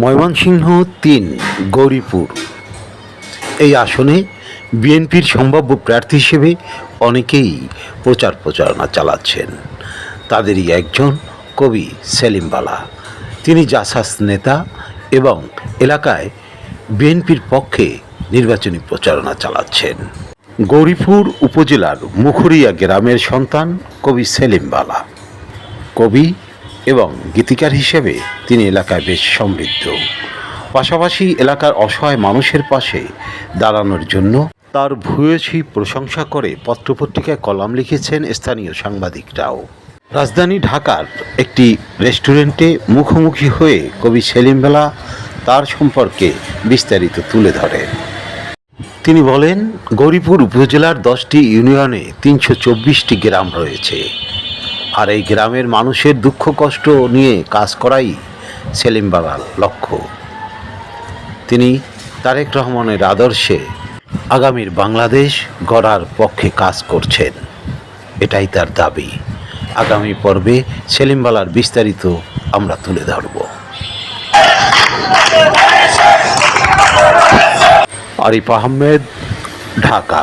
ময়মনসিংহ তিন, গৌরীপুর। এই আসনে বিএনপির সম্ভাব্য প্রার্থী হিসেবে অনেকেই প্রচার প্রচারণা চালাচ্ছেন। তাদেরই একজন কবি সেলিম বালা। তিনি জাসাস নেতা এবং এলাকায় বিএনপির পক্ষে নির্বাচনী প্রচারণা চালাচ্ছেন। গৌরীপুর উপজেলার মুখুরিয়া গ্রামের সন্তান কবি সেলিম বালা। কবি এবং গীতিকার হিসেবে তিনি এলাকায় বেশ সমৃদ্ধ। পাশাপাশি এলাকার অসহায় মানুষের পাশে দাঁড়ানোর জন্য তার ভূয়সী প্রশংসা করে পত্রপত্রিকায় কলাম লিখেছেন স্থানীয় সাংবাদিকরাও। রাজধানী ঢাকার একটি রেস্টুরেন্টে মুখোমুখি হয়ে কবি সেলিম বেলা তার সম্পর্কে বিস্তারিত তুলে ধরেন। তিনি বলেন, গৌরীপুর উপজেলার দশটি ইউনিয়নে তিনশো চব্বিশটি গ্রাম রয়েছে। আর এই গ্রামের মানুষের দুঃখ, কষ্ট নিয়ে কাজ করাই সেলিম বাবার লক্ষ্য। তিনি তারেক রহমানের আদর্শে আগামীর বাংলাদেশ গড়ার পক্ষে কাজ করছেন। এটাই তার দাবি। আগামী পর্বে সেলিম বালার বিস্তারিত আমরা তুলে ধরব। আরিফ আহমেদ, ঢাকা।